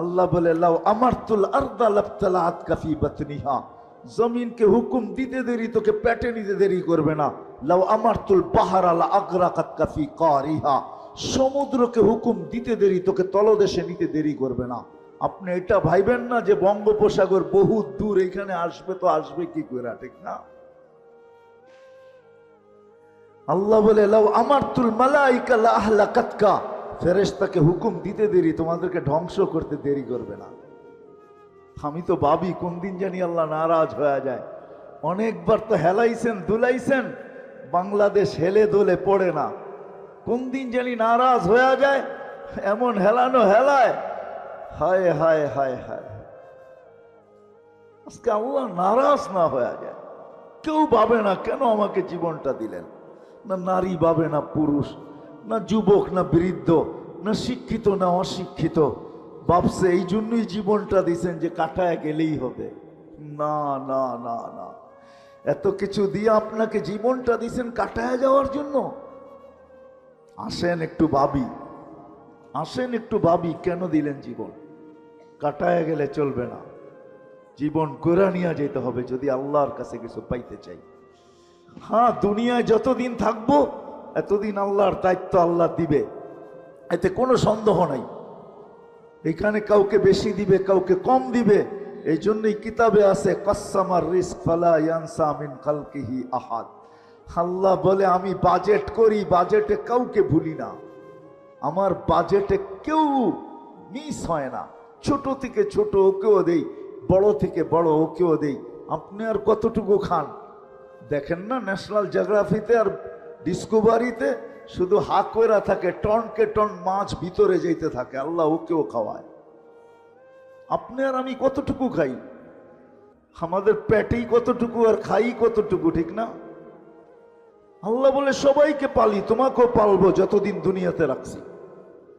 আল্লাহ বলে লাও আমার তুল আর্দা জমিনকে হুকুম দিতে দেরি, তোকে পেটে নিতে দেরি করবে না। লাও আমার তুল পাহার আলা আগ্রা কাতকাফি কারিহা। সমুদ্রকে হুকুম দিতে দেরি, তোকে তলদেশে নিতে দেরি করবে না। আপনি এটা ভাইবেন না যে বঙ্গোপসাগর বহু দূর, এখানে আসবে তো আসবে কি করে ঠিক না? আল্লাহ বলে লাও আমার তুল মালাইকা লাহলা কাতকা। ফেরেশতাকে হুকুম দিতে দেরি, তোমাদেরকে ধ্বংস করতে দেরি করবে না। আমি তো ভাবি, কোন দিন জানি আল্লাহ নারাজ হয়ে যায়। অনেকবার তো হেলাইছেন, দুলাইছেন, বাংলাদেশ হেলে দোলে পড়ে না। কোন দিন জানি নারাজ হয়ে যায়, এমন হেলানো হেলায়। হায় হায় হায় হায় আজকে আল্লাহ নারাজ না হয়ে যায়। কেউ ভাবে না কেন আমাকে জীবনটা দিলেন। না নারী ভাবে না পুরুষ। না যুবক, না বৃদ্ধ, না শিক্ষিত, না অশিক্ষিত ভাবছে এই জন্যই জীবনটা দিছেন যে কাটায় গেলেই হবে। না না না না। এত কিছু দিয়ে আপনাকে জীবনটা দিছেন কাটায় যাওয়ার জন্য? আসেন একটু ভাবি। আসেন একটু ভাবি, কেন দিলেন জীবন? কাটায় গেলে চলবে না। জীবন গোড়া নিয়ে যেতে হবে যদি আল্লাহর কাছে কিছু পাইতে চাই। হ্যাঁ দুনিয়ায় যতদিন থাকব এতদিন আল্লাহর দায়িত্ব আল্লাহ দিবে, এতে কোনো সন্দেহ নাই। এখানে কাউকে বেশি দিবে, কাউকে কম দিবে এই জন্যই কিতাবে আছে কাসামার রিস্ক ফালা ইয়ানসা মিন খালকিহি আহাদ। আল্লাহ বলে, আমি বাজেট করি, বাজেটে কাউকে ভুলি না। আমার বাজেটে কেউ মিস হয় না। ছোট থেকে ছোট ওকেও দেই, বড় থেকে বড় ওকেও দেই। আপনি আর কতটুকু খান? দেখেন না, ন্যাশনাল জিওগ্রাফিতে আর ডিসকভারিতে শুধু হা কইরা থাকে, টনকে টন মাছ ভিতরে যেতে থাকে, আল্লাহ ওকেও খাওয়ায়। আপনি আর আমি কতটুকু খাই? আমাদের পেটেই কতটুকু আর খাই কতটুকু, ঠিক না? আল্লাহ বলে, সবাইকে পালি, তোমাকেও পালবো, যতদিন দুনিয়াতে রাখছি।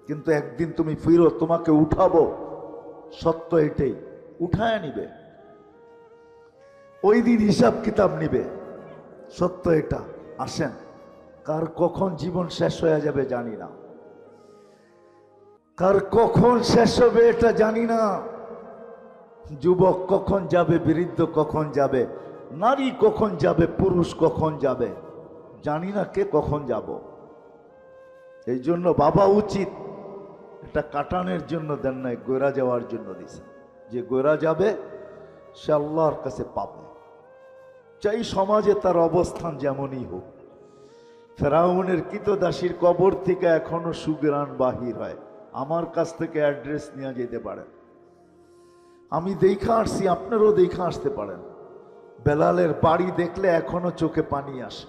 কিন্তু একদিন তুমি ফিরো, তোমাকে উঠাবো। সত্য এটাই, উঠায় নিবে। ওই দিন হিসাব কিতাব নিবে। সত্য এটা, আসেন। কার কখন জীবন শেষ হয়ে যাবে জানি না। কার কখন শেষ হবে এটা জানি না। যুবক কখন যাবে, বৃদ্ধ কখন যাবে, নারী কখন যাবে, পুরুষ কখন যাবে, জানি না কে কখন যাব। এই জন্য বাবা উচিত এটা কাটানোর জন্য দেন নাই, গোরা যাওয়ার জন্য দিছে। যে গোরা যাবে, সে আল্লাহর কাছে পাবে। চাই সমাজে তার অবস্থান যেমনই হোক। ফেরাউনের কিতদাসীর কবর থেকে এখনও সুগ্রাণ বাহির হয়। আমার কাছ থেকে অ্যাড্রেস নিয়ে যেতে পারেন। আমি দেখা আসছি, আপনারও দেখা আসতে পারেন। বেলালের বাড়ি দেখলে এখনও চোখে পানি আসে।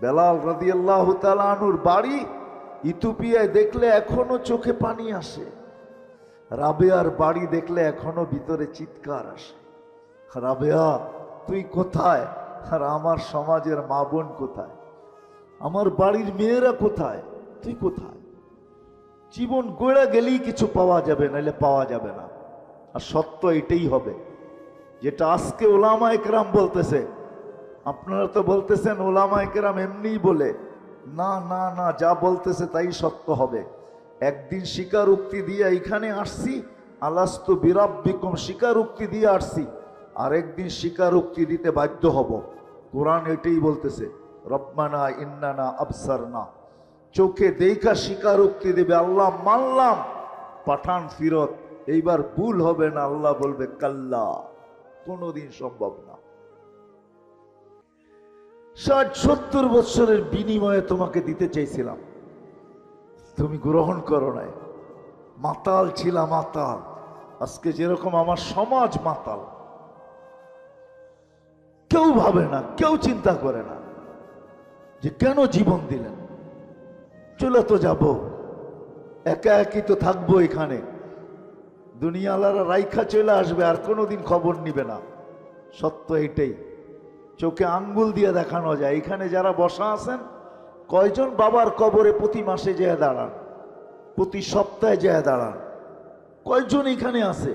বেলাল রাদিয়াল্লাহ তালানুর বাড়ি ইথুপিয়ায় দেখলে এখনও চোখে পানি আসে। রাবেয়ার বাড়ি দেখলে এখনও ভিতরে চিৎকার আসে। রাবেয়া, তুই কোথায়? আর আমার সমাজের মা বোন কোথায়? আমার বাড়ির মেয়েরা কোথায়? তুই কোথায়? জীবন গড়ে গেলেই কিছু পাওয়া যাবে, নাহলে পাওয়া যাবে না। আর সত্য এটাই হবে। যেটা আজকে ওলামা একরাম বলতেছে, আপনারা তো বলতেছেন ওলামা একরাম এমনিই বলে, না না না, যা বলতেছে তাই সত্য হবে। একদিন স্বীকারোক্তি দিয়ে এখানে আসছি, আলাস্তু বিরাব্বিকম স্বীকারোক্তি দিয়ে আসছি, আর একদিন স্বীকারোক্তি দিতে বাধ্য হব। কোরআন এটাই বলতেছে। রব্বানা ইন্নানা আবসার না চোখে দেখা স্বীকারোক্তি দেবে, আল্লাহ মানলাম। পাঠান ফিরত, এইবার ভুল হবে না, আল্লাহ বলবে, কাল্লা, কোনোদিন সম্ভব না। ষাট, সত্তর বৎসরের বিনিময়ে তোমাকে দিতে চাইছিলাম। তুমি গ্রহণ করো নাই। মাতাল ছিলাম মাতাল। আজকে যেরকম আমার সমাজ মাতাল। কেউ ভাবে না, কেউ চিন্তা করে না। যে কেন জীবন দিলেন? চলে তো যাব। একা একই তো থাকব এখানে। দুনিয়ালারা রাইখা চলে আসবে, আর কোনোদিন খবর নিবে না। সত্য এটাই চোখে আঙ্গুল দিয়ে দেখানো যায়। এখানে যারা বসা আছেন, কয়জন বাবার কবরে প্রতি মাসে যেয়ে দাঁড়ান? প্রতি সপ্তাহে যেয়ে দাঁড়ান? কয়জন এখানে আছে?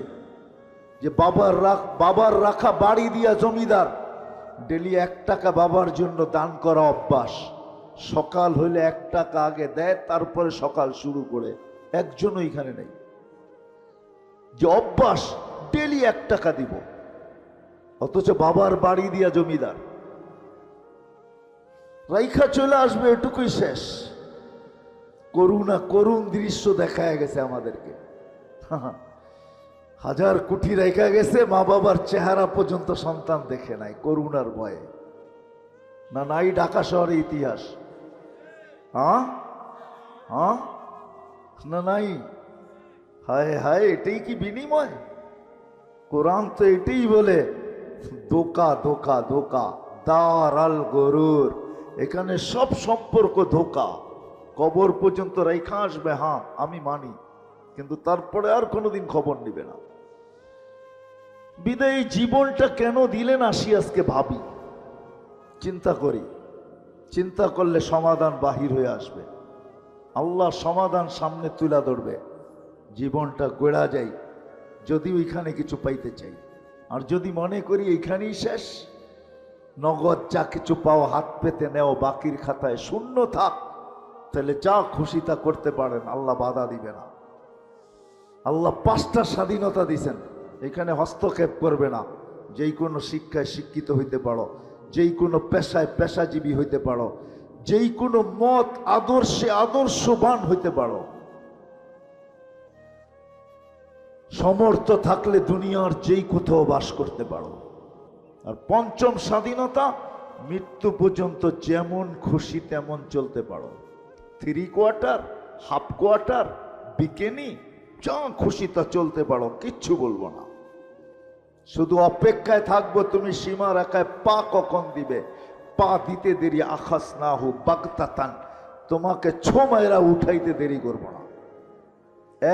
যে বাবার রাখ বাবার রাখা বাড়ি দিয়া জমিদার ডেলি এক টাকা বাবার জন্য দান করা অভ্যাস। সকাল হইলে এক টাকা আগে দেয়, তারপরে সকাল শুরু করে। একজনও এখানে নেই। যে অভ্যাস, ডেলি এক টাকা দিব। অথচ বাবার বাড়ি দিয়া জমিদার। রাইখা চলে আসবে, এটুকুই শেষ। করুণা করুণ দৃশ্য দেখায় গেছে আমাদেরকে। হাজার কোটি রেখা গেছে, মা বাবার চেহারা পর্যন্ত সন্তান দেখে নাই, করুণার ভয়ে। না নাই ঢাকা শহরের ইতিহাস। হ্যাঁ? হ্যাঁ? না নাই। হায় হায়, এটাই কি বিনিময়? কোরআন তো এটাই বলে দোকা দোকা দোকা দার আল গরুর। এখানে সব সম্পর্ক ধোকা। কবর পর্যন্ত রেখা আসবে হ্যাঁ আমি মানি। কিন্তু তারপরে আর কোনোদিন খবর নিবে না। বিদায় জীবনটা কেন দিলেন আসি আজকে ভাবি। চিন্তা করি। চিন্তা করলে সমাধান বাহির হয়ে আসবে। আল্লাহ সমাধান সামনে তুলা ধরবে। জীবনটা গোড়া যাই, যদি ওইখানে কিছু পাইতে চাই। আর যদি মনে করি এইখানেই শেষ, নগদ যা কিছু পাও হাত পেতে নেও, বাকির খাতায় শূন্য থাক, তাহলে যা খুশি তা করতে পারেন, আল্লাহ বাধা দিবে না। আল্লাহ পাঁচটা স্বাধীনতা দিছেন। এখানে হস্তক্ষেপ করবে না। যেই কোনো শিক্ষায় শিক্ষিত হইতে পারো, যেই কোনো পেশায় পেশাজীবী হইতে পারো, যেই কোনো মত আদর্শে আদর্শবান হইতে পারো। সমর্থ থাকলে দুনিয়ার যেই কোথাও বাস করতে পারো। আর পঞ্চম স্বাধীনতা, মৃত্যু পর্যন্ত যেমন খুশি তেমন চলতে পারো। থ্রি কোয়ার্টার হাফ কোয়ার্টার বিকেনি যা খুশি তা চলতে পারো, কিচ্ছু বলব না। শুধু অপেক্ষায় থাকব, তুমি সীমা রাখায় পা কখন দিবে? পা দিতে দেরি, আখাস না হু বাগতাতান। তোমাকে ছো মায়েরা উঠাইতে দেরি করব না।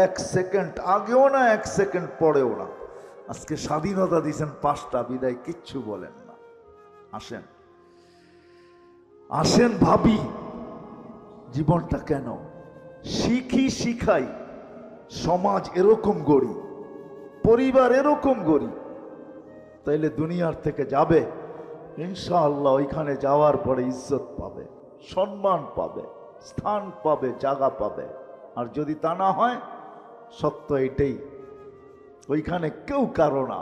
এক সেকেন্ড আগেও না, এক সেকেন্ড পরেও না। আজকে স্বাধীনতা দিয়েছেন পাঁচটা, বিদায় কিচ্ছু বলেন না। আসেন। আসেন ভাবি, জীবনটা কেন? শিখি শিখাই। সমাজ এরকম গড়ি পরিবার এরকম গড়ি তাইলে দুনিয়ার থেকে যাবে, ইনশাআল্লাহ ওইখানে যাওয়ার পরে ইজ্জত পাবে, সম্মান পাবে, স্থান পাবে, জায়গা পাবে। আর যদি তা না হয়, সত্য এটাই, ওইখানে কেউ কারও না।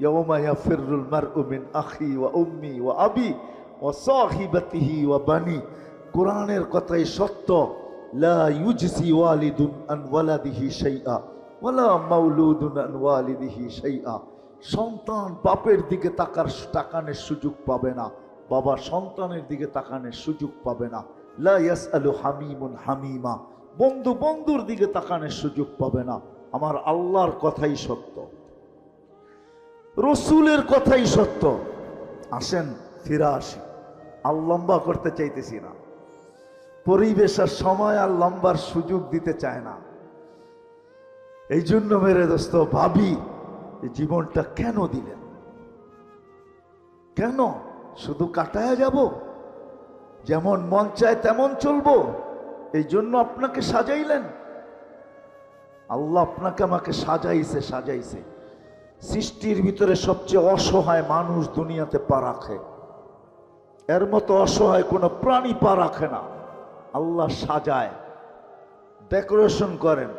ইয়ৌমা ইয়াফিরুল মারউ মিন আখি ওয়া উম্মি ওয়া আবি ওয়া সাহিবাতিহি ওয়া বানি। কোরআনের কথাই সত্য। লা ইউজসি আন ওয়ালাদিহি শাইআ, ওয়ালা সন্তান বাপের দিকে তাকার তাকানের সুযোগ পাবে না, বাবা সন্তানের দিকে তাকানের সুযোগ পাবে না। লা ইয়াসআলু হামিমুন হামিমা, বন্ধু বন্ধুর দিকে তাকানের সুযোগ পাবে না। আমার আল্লাহর কথাই সত্য। রসুলের কথাই সত্য। আসেন, ফিরে আসি। আর লম্বা করতে চাইতেছি না। পরিবেশ আর সময় আর লম্বার সুযোগ দিতে চায় না। এই জন্য মেরে দোস্ত, ভাবি জীবনটা কেন দিলেন? কেন? শুধু কাটায় যাব? যেমন মন চায় তেমন চলবো। এই জন্য আপনাকে সাজাইলেন। আল্লাহ আপনাকে আমাকে সাজাইছে সাজাইছে। সৃষ্টির ভিতরে সবচেয়ে অসহায় মানুষ দুনিয়াতে পা রাখে। এর মতো অসহায় কোনো প্রাণী পা রাখে না। আল্লাহ সাজায় ডেকোরেশন করেন।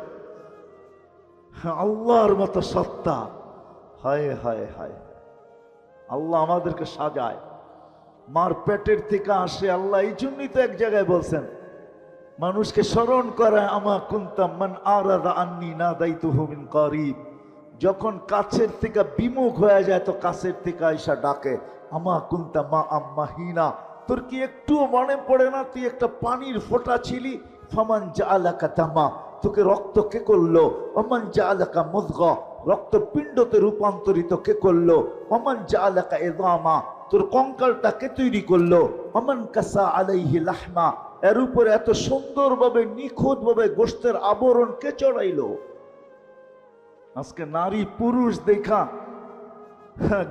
হ্যাঁ, আল্লাহর মতো সত্তা। হায় হায় হায়। আল্লাহ আমাদেরকে সাজায়। মার পেটের থেকে আসে আল্লাহ এই জন্যই তো এক জায়গায় বলছেন মানুষকে স্মরণ করায় আমা কুন্তাম মান আরাদা আন্নি না দায়িত্ব হুমিন করিব। যখন কাছের থেকে বিমুখ হয়ে যায় তো কাছের থেকে আইসা ডাকে আমা কুন্তা মা আম্মা হিনা? তোর কি একটুও মনে পড়ে না? তুই একটা পানির ফোঁটা ছিলি। ফামান যা আলাকা তামা তোকে রক্ত কে করল? অমান যা আলাকা মুদগ। রক্ত পিণ্ডতে রূপান্তরিত কে করল? অমান যা আলাকা এদামা তোর কঙ্কালটা কে তৈরি করল? অমান কাসা আলাইহি লাহমা। এর উপরে এত সুন্দরভাবে, নিখুঁতভাবে গোষ্ঠের আবরণ কে চড়াইলো? আজকে নারী পুরুষ দেখা,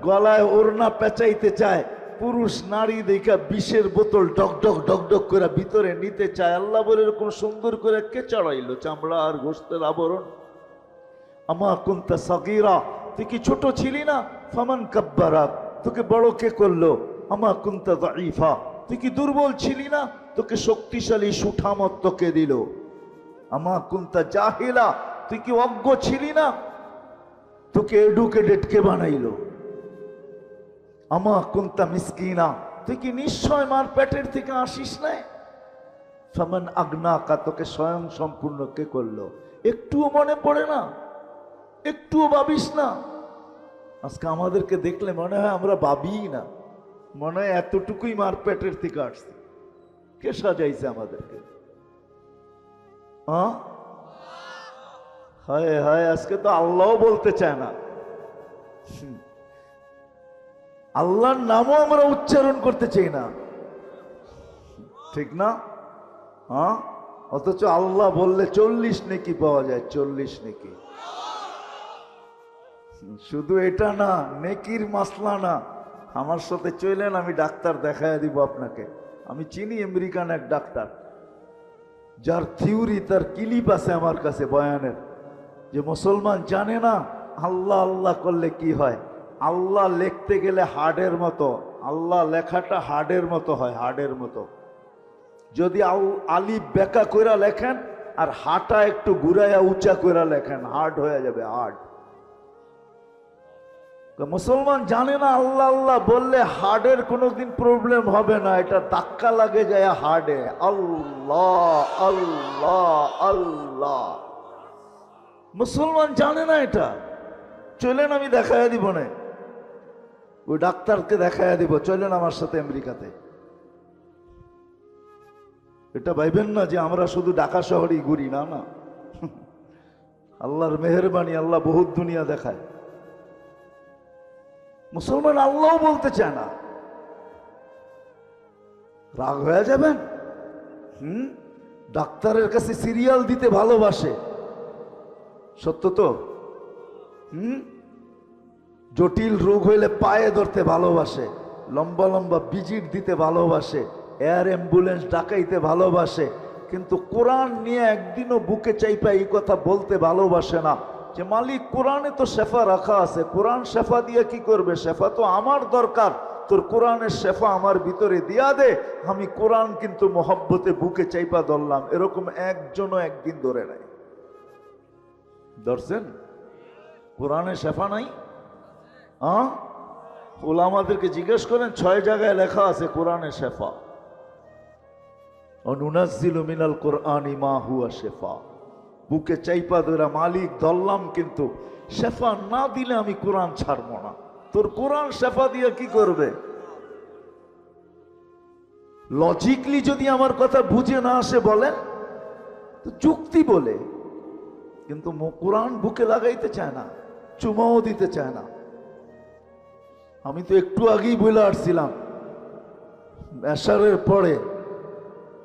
গলায় ওড়না পেঁচাইতে চায়। পুরুষ নারী দেখা বিষের বোতল ডক ডক ডক ডক করে ভিতরে নিতে চায়। আল্লাহ বলে, এরকম সুন্দর করে কে চড়াইলো? চামড়া আর গোস্তের আবরণ। আমা কুন্তা সাগিরা, তুই কি ছোট ছিলি না? ফামান কাব্বারাত তোকে বড় কে করল? আমা কুন্তা দাইফা তুই কি দুর্বল ছিলি না? তোকে শক্তিশালী সুঠামত তোকে দিল। আমা কুন্তা জাহিলা, তুই কি অজ্ঞ ছিলি না? তোকে এডুকেটেড কে বানাইলো? আমা কুন্তা মিসকিনা, তুই কি নিশ্চয় মার পেটের থেকে আসিস নাই? ফামান আগ্না কা তোকে স্বয়ং সম্পূর্ণ কে করল? একটুও মনে পড়ে না, একটুও ভাবিস না। আজকে আমাদেরকে দেখলে মনে হয় আমরা ভাবিই না, মনে হয় এতটুকুই মার পেটের থেকে আসছে। কে সাজাইছে আমাদেরকে? হ্যাঁ হায় হায়, আজকে তো আল্লাহ বলতে চায় না। আল্লাহর নামও আমরা উচ্চারণ করতে চাই না। ঠিক না? হ্যাঁ? অথচ আল্লাহ বললে চল্লিশ নেকি পাওয়া যায়, চল্লিশ নেকি। শুধু এটা না, নেকির মাসলা না। আমার সাথে চলেন আমি ডাক্তার দেখায় দিব আপনাকে। আমি চিনি আমেরিকান এক ডাক্তার। যার থিওরি, তার কিলিপ আছে আমার কাছে বয়ানের। যে মুসলমান জানে না, আল্লাহ আল্লাহ করলে কি হয়? আল্লাহ লিখতে গেলে হার্ডের মতো, আল্লাহ লেখাটা হার্ডের মতো হয়, হার্ডের মতো। যদি আল- বেকা কইরা লেখেন, আর হাটা একটু ঘুরাইয়া উঁচা কইরা লেখেন, হার্ড হয়ে যাবে, হার্ড। মুসলমান জানে না, আল্লাহ আল্লাহ বললে হার্ডের কোনোদিন প্রবলেম হবে না, এটা ধাক্কা লাগে যায় হার্ডে। আল্লাহ আল্লাহ আল্লাহ। মুসলমান জানে না এটা। চলেন আমি দেখাইয়া দিব না। ওই ডাক্তারকে দেখাইয়া দিব, চলেন আমার সাথে আমেরিকাতে। এটা ভাইবেন না যে আমরা শুধু ঢাকা শহরেই ঘুরি, না না। আল্লাহর মেহরবানি, আল্লাহ বহুত দুনিয়া দেখায়। মুসলমান আল্লাহ বলতে চায় না। রাগ হয়ে যাবেন? হুম? ডাক্তারের কাছে সিরিয়াল দিতে ভালোবাসে। সত্য তো? হুম? জটিল রোগ হইলে পায়ে ধরতে ভালোবাসে, লম্বা লম্বা ভিজিট দিতে ভালোবাসে, এয়ার অ্যাম্বুলেন্স ডাকাইতে ভালোবাসে, কিন্তু কোরআন নিয়ে একদিনও বুকে চাইপা এই কথা বলতে ভালোবাসে না। যে মালিক, কোরআনে তো শেফা রাখা আছে, কোরআন শেফা দিয়ে কি করবে? শেফা তো আমার দরকার, তোর কোরআনের শেফা আমার ভিতরে দিয়া দে, আমি কোরআন কিন্তু মহব্বতে বুকে চাইপা ধরলাম, এরকম একজনও একদিন ধরে নাই। ধরছেন? কোরআনে শেফা নাই? হ্যাঁ? ওলামাদেরকে জিজ্ঞেস করেন, ছয় জায়গায় লেখা আছে কোরআনে শেফা। অনুনাজিল মিনাল কোরআন মা হুয়া শেফা। বুকে চাইপা ধরা মালিক, ধরলাম কিন্তু শেফা না দিলে আমি কোরআন ছাড়বো না। তোর কোরআন শেফা দিয়ে কি করবে? লজিকলি যদি আমার কথা বুঝে না আসে বলেন তো যুক্তি বলে। কিন্তু কোরআন বুকে লাগাইতে চায় না, চুমাও দিতে চায় না। আমি তো একটু আগেই বলে আসছিলাম। এশারের পরে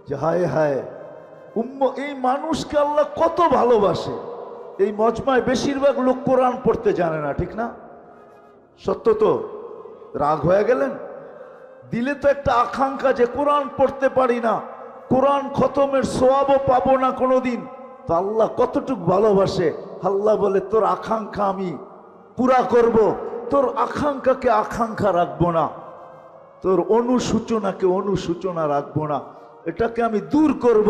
যে হায় হায়, উম্ম, এই মানুষকে আল্লাহ কত ভালোবাসে। এই মজমায় বেশিরভাগ লোক কোরআন পড়তে জানে না, ঠিক না? সত্য তো? রাগ হয়ে গেলেন? দিলে তো একটা আকাঙ্ক্ষা যে কোরআন পড়তে পারি না, কোরআন খতমের সোয়াবও পাবো না কোনোদিন। তো আল্লাহ কতটুক ভালোবাসে? আল্লাহ বলে, তোর আকাঙ্ক্ষা আমি পুরা করব। তোর আকাঙ্ক্ষাকে আকাঙ্ক্ষা রাখব না। তোর অনুসূচনাকে অনুসূচনা রাখব না। এটাকে আমি দূর করব।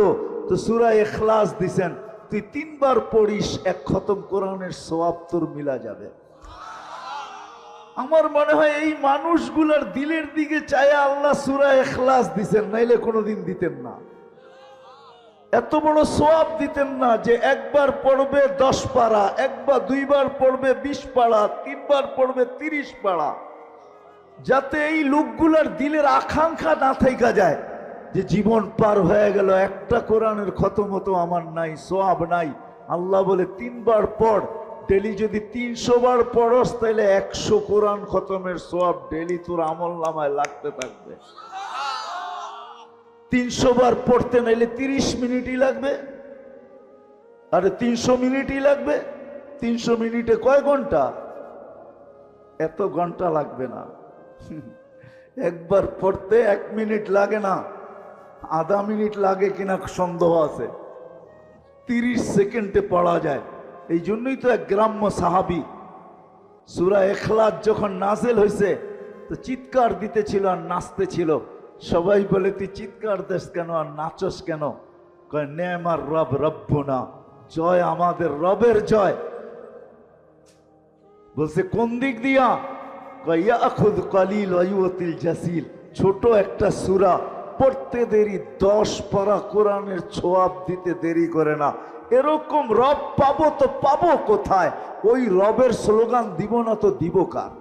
তো সুরা এখলাস দিছেন, তুই তিনবার পড়িস, এক খতম কোরআনের সোয়াব তোর মিলা যাবে। আমার মনে হয় এই মানুষগুলার দিলের দিকে চায় আল্লাহ সুরা এখলাস দিছেন, নাইলে কোনোদিন দিতেন না। এত বড় সোয়াব দিতেন না যে একবার পড়বে দশ পাড়া, একবার দুইবার পড়বে বিশ পাড়া, তিনবার পড়বে তিরিশ পাড়া। যাতে এই লোকগুলার দিলের আকাঙ্ক্ষা না থাইকা যায় যে জীবন পার হয়ে গেল, একটা কোরআনের খতম হতো আমার নাই, সোয়াব নাই। আল্লাহ বলে, তিনবার পড়, ডেলি যদি তিনশো বার পড়স তাহলে একশো কোরআন খতমের সোয়াব ডেলি তোর আমল নামায় লাগতে থাকবে। তিনশো বার পড়তে নাইলে তিরিশ মিনিটই লাগবে। আরে তিনশো মিনিটই লাগবে। তিনশো মিনিটে কয় ঘণ্টা? এত ঘণ্টা লাগবে না। একবার পড়তে এক মিনিট লাগে না। আধা মিনিট লাগে কিনা সন্দেহ আছে। তিরিশ সেকেন্ডে পড়া যায়। এই জন্যই তো এক গ্রাম্য সাহাবি সুরা এখলাস যখন নাজেল হয়েছে তো চিৎকার দিতেছিল আর নাচতেছিল। সবাই বলে, তুই চিৎকার দেস কেন আর নাচস কেন? কয় নেমার রব রব্য না জয় আমাদের রবের জয়। বলছে, কোন দিক দিয়া? কইয়া খুদ কালিল অয়ুতিল জাসিল। ছোট একটা সুরা, পড়তে দেরি, দশ পারা কোরআনের ছোয়াব দিতে দেরি করে না। এরকম রব পাবো তো পাবো কোথায়? ওই রবের স্লোগান দিব না তো দিব কার?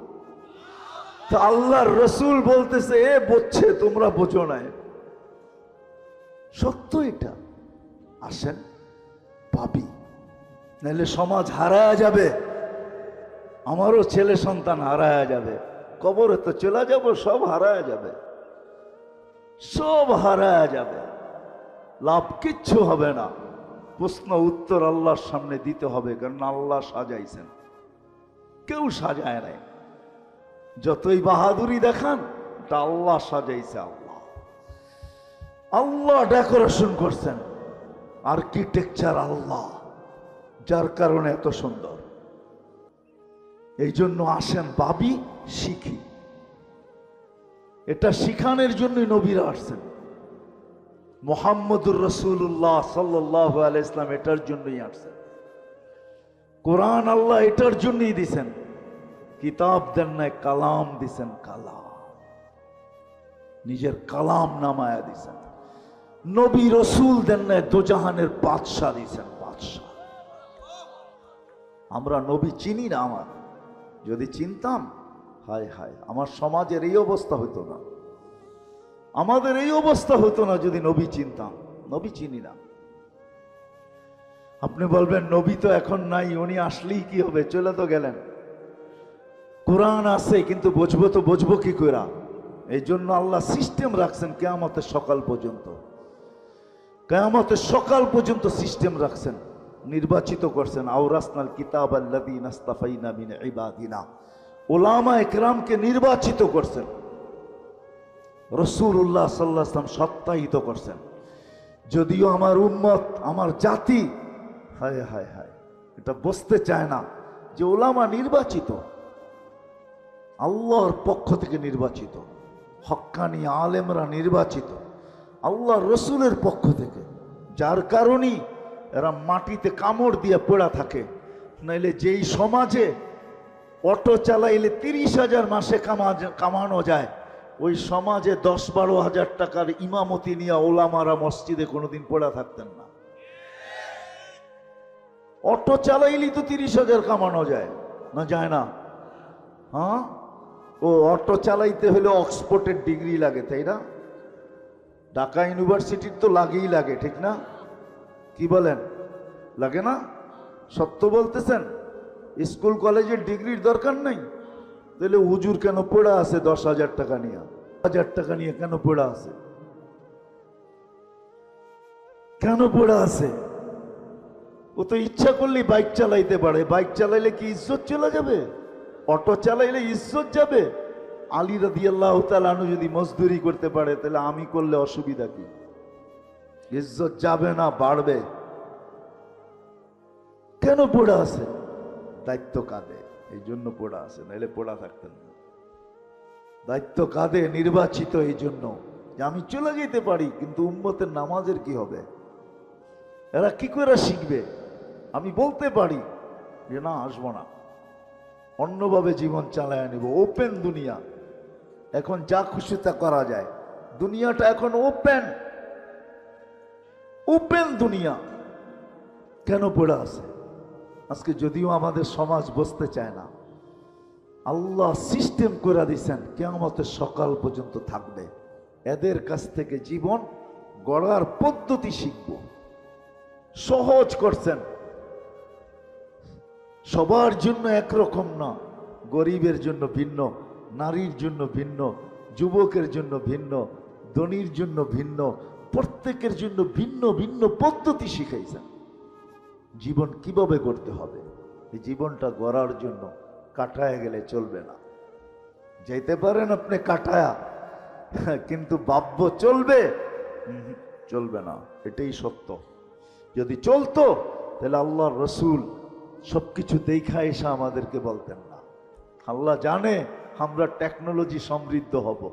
তা আল্লাহর রসুল বলতেছে, এ বলছে তোমরা বোঝো নাই। সত্য এটা। আসেন পাবি নাহলে সমাজ হারায়া যাবে। আমারও ছেলে সন্তান হারায়া যাবে। কবরে তো চলে যাব, সব হারায়া যাবে। সব হারায়া যাবে। লাভ কিচ্ছু হবে না। প্রশ্ন, উত্তর আল্লাহর সামনে দিতে হবে, কারণ আল্লাহ সাজাইছেন। কেউ সাজায় নাই। যতই বাহাদুরি দেখান, তা আল্লাহ সাজাইছে আল্লাহ। আল্লাহ ডেকোরেশন করছেন। আর্কিটেকচার আল্লাহ, যার কারণে এত সুন্দর। এই জন্য আসেন ভাবি, শিখি। এটা শিখানের জন্যই নবীরা আসছেন। মোহাম্মদুর রসুল্লাহ সাল্লাহ ইসলাম এটার জন্যই আসছেন। কোরআন আল্লাহ এটার জন্যই দিছেন। কিতাব দেন নাই, কালাম দিছেন, কালাম। নিজের কালাম নামায়া দিছেন। নবী রসুল দেন নাই, দোজাহানের বাদশাহ দিছেন, বাদশাহ। আমরা নবী চিনি না আমার। যদি চিনতাম, হায় হায়, আমার সমাজের এই অবস্থা হতো না। আমাদের এই অবস্থা হতো না যদি নবী চিনতাম। নবী চিনি না। আপনি বলবেন, নবী তো এখন নাই, উনি আসলেই কি হবে? চলে তো গেলেন। কোরআন আছে, কিন্তু বুঝব তো বুঝব কি করে এই জন্য আল্লাহ সিস্টেম রাখছেন কেয়ামতের সকাল পর্যন্ত। কেয়ামতের সকাল পর্যন্ত সিস্টেম রাখছেন, নির্বাচিত করছেন। আউরাসনাল কিতাব ইবাদিনা। ওলামা একরামকে নির্বাচিত করছেন। রসুল্লাহ সাল্লাহাম সত্যায়িত করছেন। যদিও আমার উম্মত, আমার জাতি, হায় হায় হায়, এটা বসতে চায় না যে ওলামা নির্বাচিত। আল্লাহর পক্ষ থেকে নির্বাচিত। হক্কানি আলেমরা নির্বাচিত। আল্লাহ রসুলের পক্ষ থেকে। যার কারণেই এরা মাটিতে কামড় দিয়ে পড়া থাকে। নাইলে যেই সমাজে অটো চালাইলে তিরিশ হাজার মাসে কামা কামানো যায়, ওই সমাজে দশ বারো হাজার টাকার ইমামতি নিয়ে ওলামারা মসজিদে কোনোদিন পড়া থাকতেন না। অটো চালাইলেই তো তিরিশ হাজার কামানো যায়। না যায় না। হ্যাঁ? ও অটো চালাইতে হলে অক্সফোর্ডের ডিগ্রি লাগে, তাই না? ঢাকা ইউনিভার্সিটির তো লাগেই লাগে, ঠিক না? কি বলেন? লাগে না? সত্য বলতেছেন? স্কুল, কলেজের ডিগ্রির দরকার নেই? তাহলে উজুর কেন পড়া আছে দশ হাজার টাকা নিয়ে? হাজার টাকা নিয়ে কেন পড়া আছে? কেন পড়া আছে? ও তো ইচ্ছা করলেই বাইক চালাইতে পারে। বাইক চালাইলে কি ইজ্জত চলে যাবে? অটো চালাইলে ইজ্জত যাবে। আলী রাদি আল্লাহ তালু যদি মজদুরি করতে পারে, তাহলে আমি করলে অসুবিধা কি? ইজ্জত যাবে না, বাড়বে। কেন পড়া আছে? দায়িত্ব কাঁদে এই জন্য পড়া আছে, নাহলে পড়া থাকতেন না। দায়িত্ব কাঁদে নির্বাচিত এই জন্য। যে আমি চলে যেতে পারি, কিন্তু উম্মতের নামাজের কি হবে? এরা কি করে শিখবে? আমি বলতে পারি যে না, আসব না। অন্যভাবে জীবন চালায় নিব। ওপেন দুনিয়া। এখন যা খুশি তা করা যায়। দুনিয়াটা এখন ওপেন ওপেন দুনিয়া। কেন পড়ে আছে? আজকে যদিও আমাদের সমাজ বসতে চায় না। আল্লাহ সিস্টেম করে দিছেন কেমতের সকাল পর্যন্ত থাকবে। এদের কাছ থেকে জীবন গড়ার পদ্ধতি শিখব। সহজ করছেন। সবার জন্য একরকম না। গরিবের জন্য ভিন্ন, নারীর জন্য ভিন্ন, যুবকের জন্য ভিন্ন, ধনির জন্য ভিন্ন, প্রত্যেকের জন্য ভিন্ন ভিন্ন পদ্ধতি শিখাইছেন। জীবন কীভাবে করতে হবে? এই জীবনটা গড়ার জন্য কাটায় গেলে চলবে না। যেতে পারেন আপনি কাটায়া, কিন্তু বাব্য চলবে? চলবে না, এটাই সত্য। যদি চলতো, তাহলে আল্লাহ রসুল সবকিছু দেখা এসে আমাদেরকে বলতেন না। আল্লাহ জানে আমরা টেকনোলজি সমৃদ্ধ হব।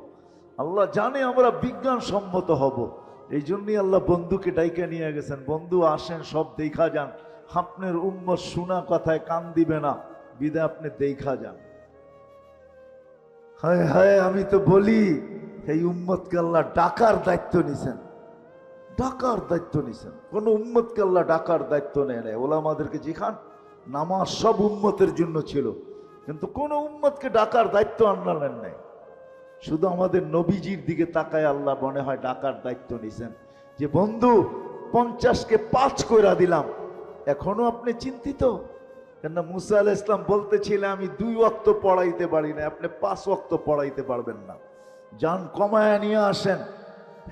আল্লাহ জানে আমরা বিজ্ঞান সম্মত হব। এই জন্যই আল্লাহ বন্ধুকে ডাইকা নিয়ে গেছেন, বন্ধু, আসেন, সব দেখা যান। আপনার উম্মত শোনা কথায় কান দিবে না। বিদে আপনি দেখা যান। হায় হায়, আমি তো বলি, এই উম্মতকে আল্লাহ ডাকার দায়িত্ব নিছেন। ডাকার দায়িত্ব নিছেন। কোন উম্মতকে আল্লাহ ডাকার দায়িত্ব নেয় নেয় ওলামাদেরকে যেখান নামাজ সব উম্মতের জন্য ছিল। কিন্তু কোন উম্মতকে ডাকার দায়িত্ব আনলেন নেই। শুধু আমাদের নবীজির দিকে তাকায় আল্লাহ মনে হয় ডাকার দায়িত্ব নিছেন। যে বন্ধু, পঞ্চাশকে পাঁচ কইরা দিলাম। এখনও আপনি চিন্তিত? কেন মুসা আল ইসলাম বলতেছিলেন, আমি দুই অক্ত পড়াইতে পারি না, আপনি পাঁচ অক্ত পড়াইতে পারবেন না। যান কমায় নিয়ে আসেন।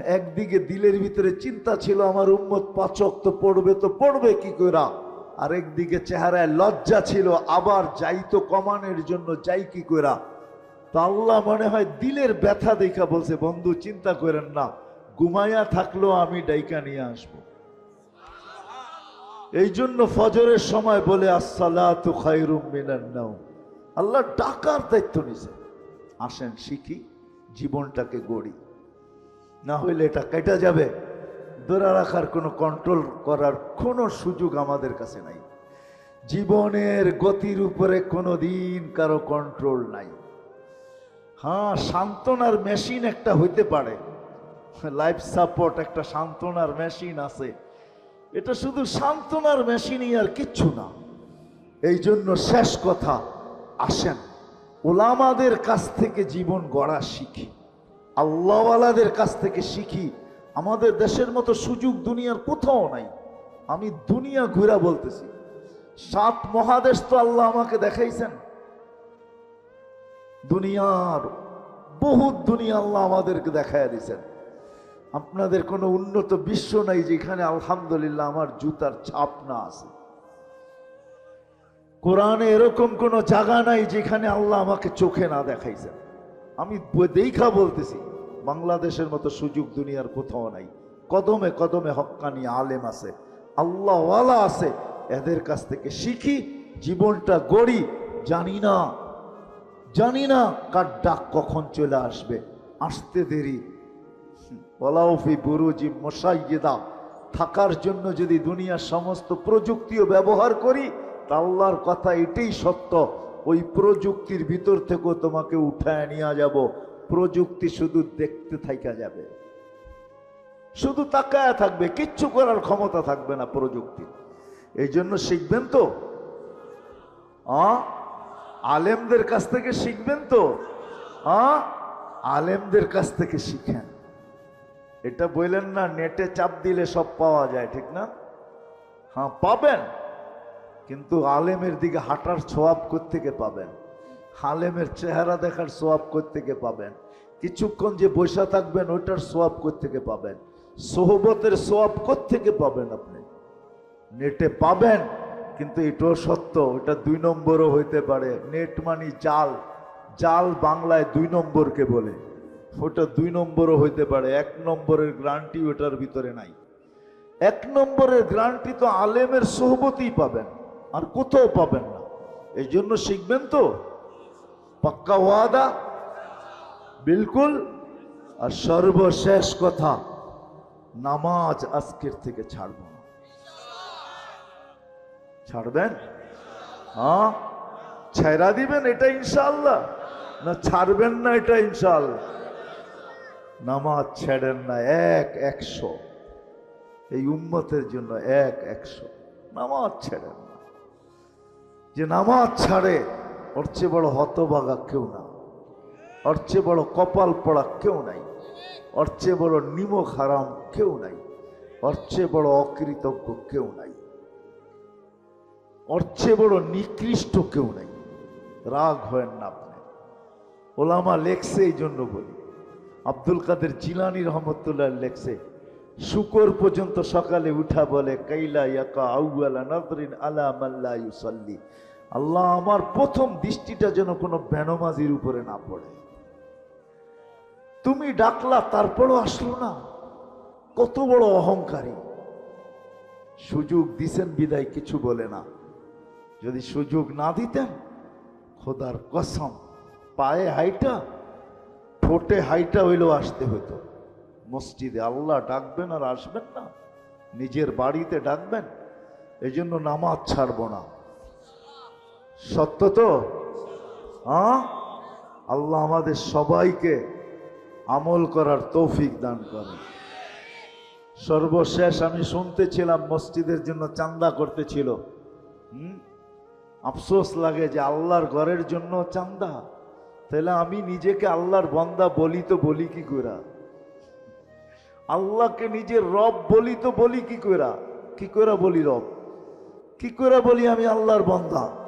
একদিকে দিলের ভিতরে চিন্তা ছিল, আমার উম্মত পাঁচ অক্ত পড়বে তো পড়বে কি কইরা? আর একদিকে চেহারায় লজ্জা ছিল, আবার যাইতো কমানোর জন্য, যাই কি কইরা। তো আল্লাহ মনে হয় দিলের ব্যথা দেখা বলছে, বন্ধু চিন্তা করেন না, ঘুমাইয়া থাকলেও আমি ডাইকা নিয়ে আসব। এই জন্য ফজরের সময় বলে খায়রুম নাওম। আল্লাহ ডাকার দায়িত্ব নিছে। আসেন শিখি, জীবনটাকে গড়ি। না হইলে এটা কেটে যাবে। ধরে রাখার কোনো কন্ট্রোল করার কোনো সুযোগ আমাদের কাছে নাই। জীবনের গতির উপরে কোনো দিন কারও কন্ট্রোল নাই। হ্যাঁ সান্ত্বনার মেশিন একটা হইতে পারে। লাইফ সাপোর্ট একটা সান্ত্বনার মেশিন আছে। এটা শুধু সান্ত্বনার মেশিনই আর কিচ্ছু না। এই জন্য শেষ কথা, আসেন। ওলামাদের কাছ থেকে জীবন গড়া শিখি। আল্লাহওয়ালাদের কাছ থেকে শিখি আমাদের দেশের মতো সুযোগ দুনিয়ার কোথাও নাই। আমি দুনিয়া ঘুরা বলতেছি। সাত মহাদেশ তো আল্লাহ আমাকে দেখাইছেন। দুনিয়ার বহুত দুনিয়া আল্লাহ আমাদেরকে দেখায় দিয়েছেন। আপনাদের কোনো উন্নত বিশ্ব নাই যেখানে আলহামদুলিল্লাহ আমার জুতার ছাপ না আছে। কোরআনে এরকম কোনো জায়গা নাই যেখানে আল্লাহ আমাকে চোখে না দেখাইছেন। আমি দেখা বলতেছি। বাংলাদেশের মতো সুযোগ দুনিয়ার কোথাও নাই। কদমে কদমে হক্কানি আলেম আছে, আল্লাহওয়ালা আছে। এদের কাছ থেকে শিখি, জীবনটা গড়ি, জানি না জানি না কার ডাক কখন চলে আসবে, আসতে দেরি। ওলাউফি বুরুজি মোসাইয়েদা থাকার জন্য যদি দুনিয়ার সমস্ত প্রযুক্তিও ব্যবহার করি, তা আল্লাহর কথা এটাই সত্য, ওই প্রযুক্তির ভিতর থেকেও তোমাকে উঠায় নিয়ে যাব। প্রযুক্তি শুধু দেখতে থাইকা যাবে। শুধু তাকায় থাকবে, কিচ্ছু করার ক্ষমতা থাকবে না প্রযুক্তি। এই জন্য শিখবেন তো? আলেমদের কাছ থেকে শিখবেন তো? আলেমদের কাছ থেকে শিখেন। এটা বললেন না, নেটে চাপ দিলে সব পাওয়া যায়, ঠিক না? হ্যাঁ পাবেন। কিন্তু আলেমের দিকে হাঁটার সোয়াব থেকে পাবেন? আলেমের চেহারা দেখার সোয়াব থেকে পাবেন? কিছুক্ষণ যে বসে থাকবেন, ওইটার সোয়াব থেকে পাবেন? সোহবতের সোয়াব থেকে পাবেন আপনি? নেটে পাবেন, কিন্তু এটাও সত্য, ওটা দুই নম্বরও হইতে পারে। নেট মানি জাল জাল বাংলায় দুই নম্বরকে বলে। ওটা দুই নম্বরও হইতে পারে, এক নম্বরের গ্রান্টি ওটার ভিতরে নাই। এক নম্বরের গ্রান্টি তো আলেমের সোহবতেই পাবেন, আর কোথাও পাবেন না। এই জন্য শিখবেন তো? পাক্কা ওয়াদা বিলকুল আর সর্বশেষ কথা নামাজ আজকের থেকে ছাড়ব না ছাড়বেন হ্যাঁ ছেড়া দিবেন এটা ইনশাল্লাহ না ছাড়বেন না এটা ইনশাআল্লাহ নামাজ ছেড়েন না এক একশো এই উম্মতের জন্য এক একশো নামাজ ছেড়েন না যে নামাজ ছাড়ে ওর চেয়ে বড় হতবাগা কেউ না ওর চেয়ে বড় কপাল পড়া কেউ নাই ওর চেয়ে বড় নিমক হারাম কেউ নাই ওর চেয়ে বড় অকৃতজ্ঞ কেউ নাই ওর চেয়ে বড় নিকৃষ্ট কেউ নাই রাগ হয় না আপনি ওলামা লেখছে এই জন্য বলি আব্দুল কাদের জিলানি রহমতুল্লাহ লেখছে শুকর পর্যন্ত সকালে উঠা বলে কাইলা ইয়াকা আউয়ালা নজরিন আলা মাল্লা ইউসাল্লি আল্লাহ আমার প্রথম দৃষ্টিটা যেন কোনো বেনমাজির উপরে না পড়ে। তুমি ডাকলা, তারপরও আসলো না। কত বড় অহংকারী। সুযোগ দিছেন বিদায়, কিছু বলে না। যদি সুযোগ না দিতেন, খোদার কসম, পায়ে হাইটা, ঠোঁটে হাইটা হইলেও আসতে হতো। মসজিদে আল্লাহ ডাকবেন আর আসবেন না। নিজের বাড়িতে ডাকবেন এই জন্য নামাজ ছাড়বো না। সত্য তো? হ্যাঁ? আল্লাহ আমাদের সবাইকে আমল করার তৌফিক দান করে সর্বশেষ আমি শুনতেছিলাম মসজিদের জন্য চান্দা করতেছিল। হুম? আফসোস লাগে যে আল্লাহর ঘরের জন্য চান্দা। তাহলে আমি নিজেকে আল্লাহর বন্দা বলি তো বলি কি করা আল্লাহকে নিজের রব বলি তো বলি কি করা কি করে বলি রব? কি করে বলি আমি আল্লাহর বন্দা?